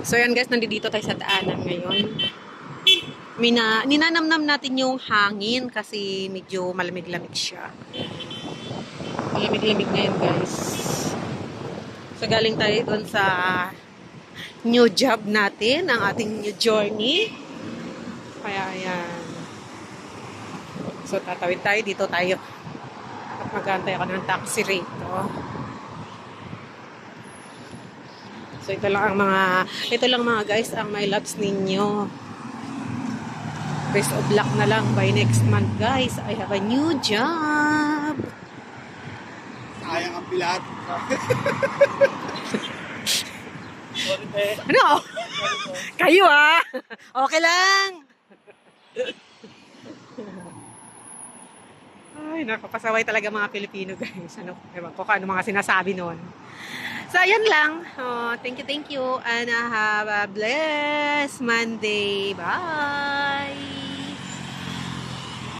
So yan guys, nandito tayo sa daanan ngayon. Mina, ninanamnam natin yung hangin kasi medyo malamig-lamig siya. Malamig-lamig ngayon guys. So galing tayo doon sa new job natin, ang ating new journey. Kaya ayan. So tatawid tayo, dito tayo. At mag-aantay ako ng taxi rito. So ito lang ang mga ito lang mga guys ang my loves ninyo. Best of luck na lang by next month guys. I have a new job. Sayang ang pilat. Ano? Kayo ah. Okay lang. Ay, nakapasaway talaga mga Pilipino guys. Ano, ewan ko kung ano mga sinasabi noon. So, ayan lang. Oh, thank you, thank you. And have a blessed Monday. Bye!